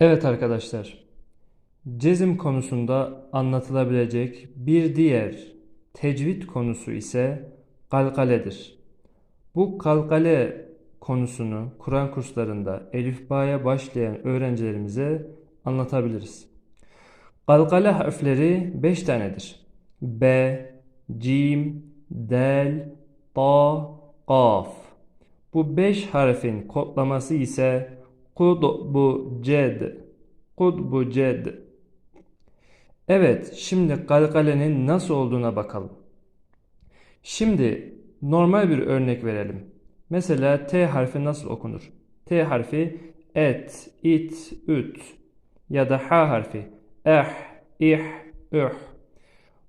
Evet arkadaşlar, cezim konusunda anlatılabilecek bir diğer tecvid konusu ise kalkaledir. Bu kalkale konusunu Kur'an kurslarında elifbaya başlayan öğrencilerimize anlatabiliriz. Kalkale harfleri 5 tanedir. B, Cim, Del, Ta, Kaf. Bu 5 harfin kodlaması ise Kudbu Ced. Kudbu Ced. Evet, şimdi kalkalenin nasıl olduğuna bakalım. Şimdi normal bir örnek verelim. Mesela T harfi nasıl okunur? T harfi et, it, üt ya da H harfi eh, ih, üh.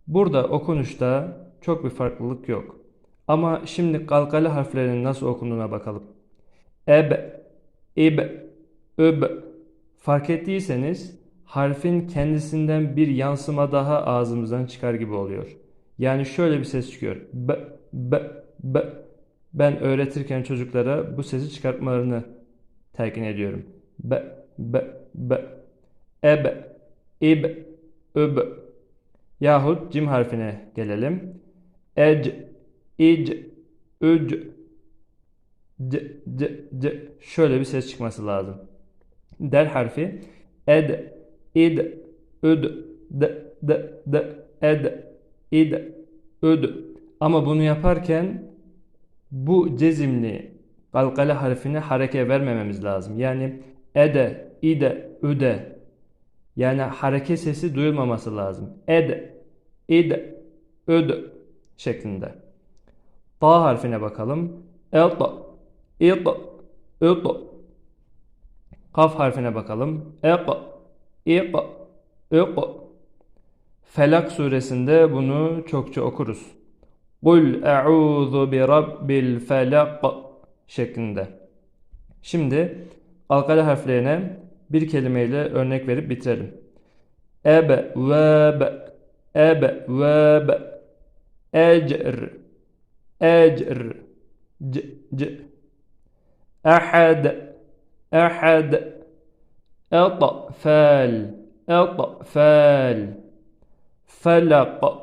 Burada okunuşta çok bir farklılık yok. Ama şimdi kalkale harflerinin nasıl okunduğuna bakalım. Eb, ib, üb. Fark ettiyseniz harfin kendisinden bir yansıma daha ağzımızdan çıkar gibi oluyor. Yani şöyle bir ses çıkıyor. B, b, b. Ben öğretirken çocuklara bu sesi çıkartmalarını telkin ediyorum. B, b, b. Eb, ib, üb. Yahut cim harfine gelelim. Ec, ic, üc, c, c, c. Şöyle bir ses çıkması lazım. Del harfi ed, id, üd, d, d, d, ed, id, üd. Ama bunu yaparken bu cezimli kalkale harfine hareke vermememiz lazım. Yani ede, ide, üde. Yani hareke sesi duyulmaması lazım. Ed, id, üd şeklinde. Ta harfine bakalım. Et, it, üt. Kaf harfine bakalım. Ek, ik, ük. Felak suresinde bunu çokça okuruz. Kul e'udhu bi rabbil felak şeklinde. Şimdi alkale harflerine bir kelimeyle örnek verip bitirelim. Ebe, vebe, ebe, vebe, ecr, ecr, c, c. Ahad, ahad, أطفال. أطفال. فلق.